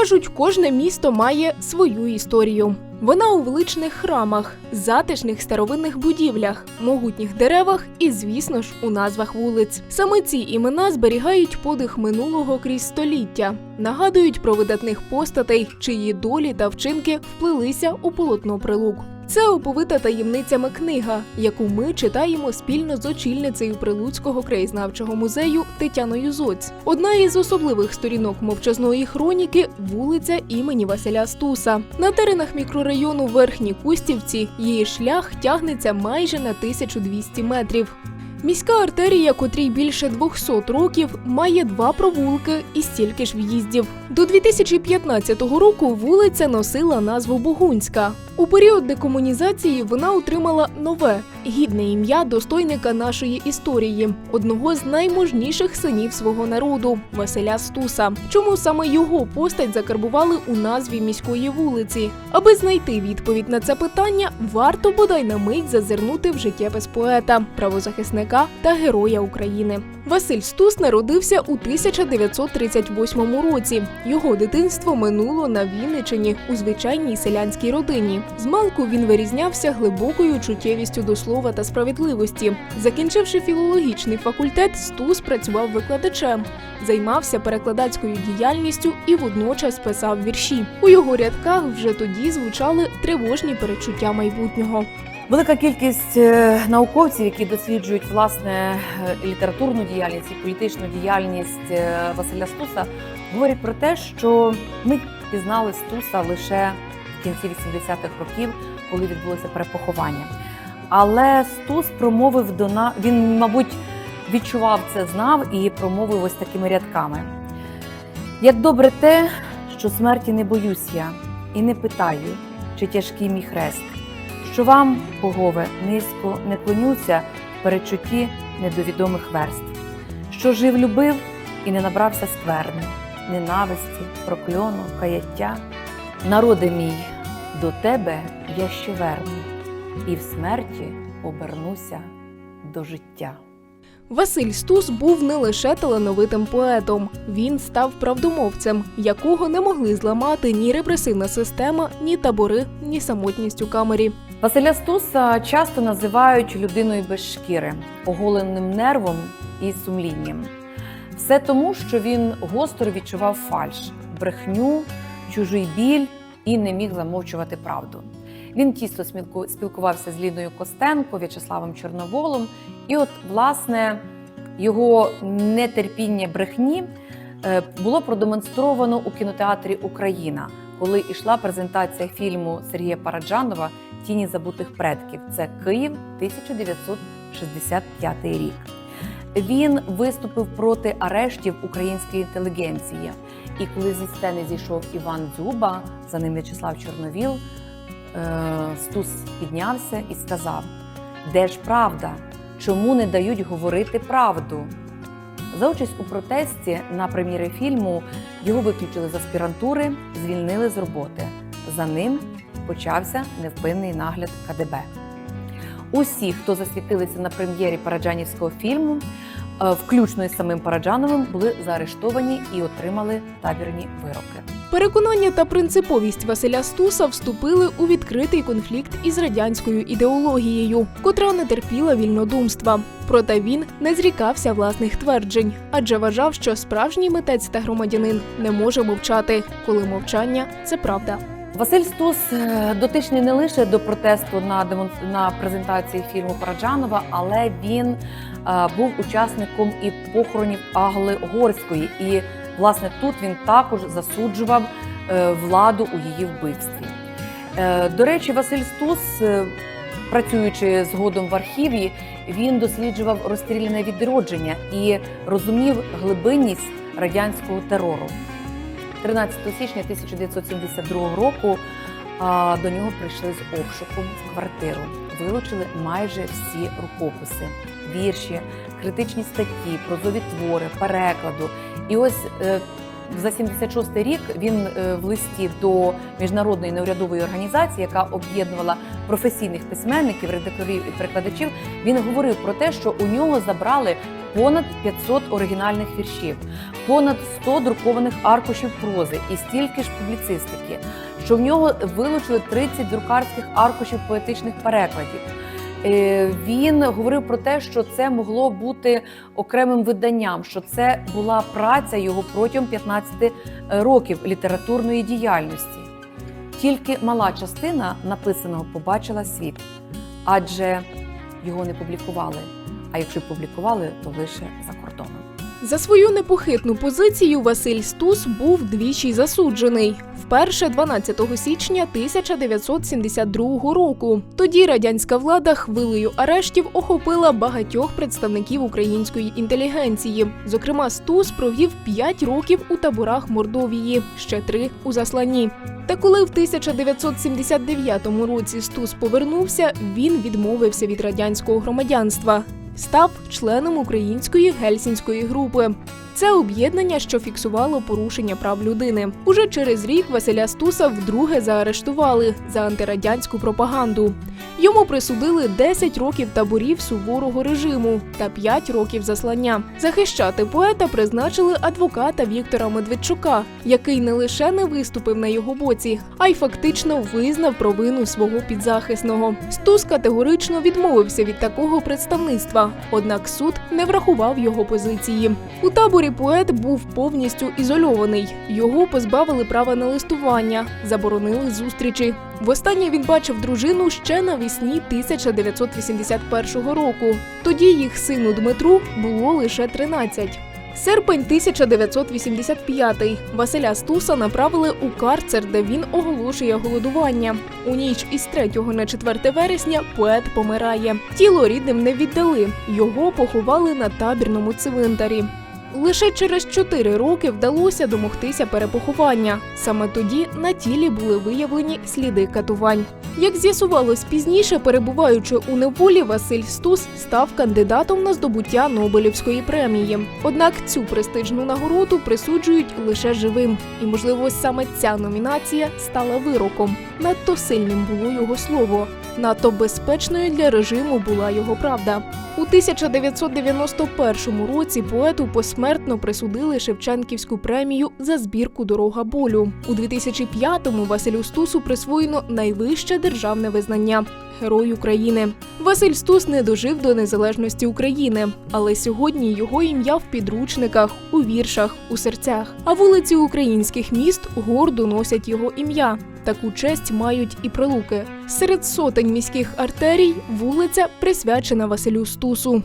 Кажуть, кожне місто має свою історію. Вона у величних храмах, затишних старовинних будівлях, могутніх деревах і, звісно ж, у назвах вулиць. Саме ці імена зберігають подих минулого крізь століття, нагадують про видатних постатей, чиї долі та вчинки вплилися у полотно прилук. Це оповита таємницями книга, яку ми читаємо спільно з очільницею Прилуцького краєзнавчого музею Тетяною Зоць. Одна із особливих сторінок мовчазної хроніки вулиця імені Василя Стуса. На теренах мікрорайону Верхні Кустівці її шлях тягнеться майже на 1200 метрів. Міська артерія, котрій більше 200 років, має два провулки і стільки ж в'їздів. До 2015 року вулиця носила назву Богунська. У період декомунізації вона отримала нове гідне ім'я достойника нашої історії, одного з найможніших синів свого народу Василя Стуса. Чому саме його постать закарбували у назві міської вулиці? Аби знайти відповідь на це питання, варто бодай на мить зазирнути в життєпис поета, правозахисника та героя України. Василь Стус народився у 1938 році. Його дитинство минуло на Вінничині у звичайній селянській родині. Змалку він вирізнявся глибокою чуттєвістю до слова та справедливості. Закінчивши філологічний факультет, Стус працював викладачем, займався перекладацькою діяльністю і водночас писав вірші. У його рядках вже тоді звучали тривожні перечуття майбутнього. Велика кількість е, науковців, які досліджують власне е, літературну діяльність і політичну діяльність е, Василя Стуса, говорять про те, що ми пізнали Стуса лише в кінці 80-х років, коли відбулося перепоховання. Але Стус промовив до нас, він, мабуть, відчував це, знав і промовив ось такими рядками: як добре те, що смерті не боюсь я, і не питаю, чи тяжкий мій хрест що вам, богове, низько не клонюся в перечутті недовідомих верств, що жив любив і не набрався скверни, ненависті, прокльону, каяття. Народи мій, до тебе я ще верну, і в смерті обернуся до життя. Василь Стус був не лише талановитим поетом, він став правдомовцем, якого не могли зламати ні репресивна система, ні табори, ні самотність у камері. Василя Стуса часто називають людиною без шкіри, оголеним нервом і сумлінням. Все тому, що він гостро відчував фальш, брехню, чужий біль і не міг замовчувати правду. Він тісно спілкувався з Ліною Костенко, В'ячеславом Чорноволом, і от, власне, його нетерпіння брехні е, було продемонстровано у кінотеатрі Україна, коли йшла презентація фільму Сергія Параджанова Тіні забутих предків. Це Київ, 1965 рік. Він виступив проти арештів української інтелігенції. І коли зі сцени зійшов Іван Дзюба, за ним В'ячеслав Чорновіл, Стус піднявся і сказав: Де ж правда? Чому не дають говорити правду? За участь у протесті на прем'єрі фільму його виключили з аспірантури, звільнили з роботи. За ним почався невпинний нагляд КДБ. Усі, хто засвітилися на прем'єрі Параджанівського фільму, е, включно із самим Параджановим, були заарештовані і отримали табірні вироки. Переконання та принциповість Василя Стуса вступили у відкритий конфлікт із радянською ідеологією, котра не терпіла вільнодумства. Проте він не зрікався власних тверджень, адже вважав, що справжній митець та громадянин не може мовчати, коли мовчання це правда. Василь Стус е, дотичний не лише до протесту на демон- на презентації фільму Параджанова, але він е, був учасником і похоронів Агли Горської. І власне тут він також засуджував е, владу у її вбивстві. Е, До речі, Василь Стус, е, працюючи згодом в архіві, він досліджував розстріляне відродження і розумів глибинність радянського терору. 13 січня 1972 року до нього прийшли з обшуком в квартиру. Вилучили майже всі рукописи, вірші, критичні статті, прозові твори, перекладу. І ось е, за 76-й рік він е, в листі до міжнародної неурядової організації, яка об'єднувала професійних письменників, редакторів і перекладачів, він говорив про те, що у нього забрали понад 500 оригінальних віршів, понад 100 друкованих аркушів прози і стільки ж публіцистики, що в нього вилучили 30 друкарських аркушів поетичних перекладів. Е, Він говорив про те, що це могло бути окремим виданням, що це була праця його протягом 15 років літературної діяльності. Тільки мала частина написаного побачила світ, адже його не публікували. А якщо публікували, то лише за кордоном. За свою непохитну позицію Василь Стус був двічі засуджений. Вперше 12 січня 1972 року. Тоді радянська влада хвилею арештів охопила багатьох представників української інтелігенції. Зокрема, Стус провів 5 років у таборах Мордовії, ще три у засланні. Та коли в 1979 році Стус повернувся, він відмовився від радянського громадянства. Став членом української гельсінської групи. Це об'єднання, що фіксувало порушення прав людини. Уже через рік Василя Стуса вдруге заарештували за антирадянську пропаганду. Йому присудили 10 років таборів суворого режиму та 5 років заслання. Захищати поета призначили адвоката Віктора Медведчука, який не лише не виступив на його боці, а й фактично визнав провину свого підзахисного. Стус категорично відмовився від такого представництва, однак суд не врахував його позиції. У таборі поет був повністю ізольований. Його позбавили права на листування, заборонили зустрічі. Востаннє він бачив дружину ще навесні 1981 року. Тоді їх сину Дмитру було лише 13. Серпень 1985 Василя Стуса направили у карцер, де він оголошує голодування. У ніч із 3 на 4 вересня поет помирає. Тіло рідним не віддали. Його поховали на табірному цвинтарі. Лише через 4 роки вдалося домогтися перепоховання. Саме тоді на тілі були виявлені сліди катувань. Як з'ясувалось пізніше, перебуваючи у неволі, Василь Стус став кандидатом на здобуття Нобелівської премії. Однак цю престижну нагороду присуджують лише живим, і можливо саме ця номінація стала вироком. Надто сильним було його слово, надто безпечною для режиму була його правда. У 1991 році поету посмертно присудили Шевченківську премію за збірку Дорога болю. У 2005-му Василю Стусу присвоєно найвище державне визнання Герой України. Василь Стус не дожив до незалежності України, але сьогодні його ім'я в підручниках, у віршах, у серцях. А вулиці українських міст гордо носять його ім'я. Таку честь мають і прилуки. Серед сотень міських артерій вулиця присвячена Василю Стусу.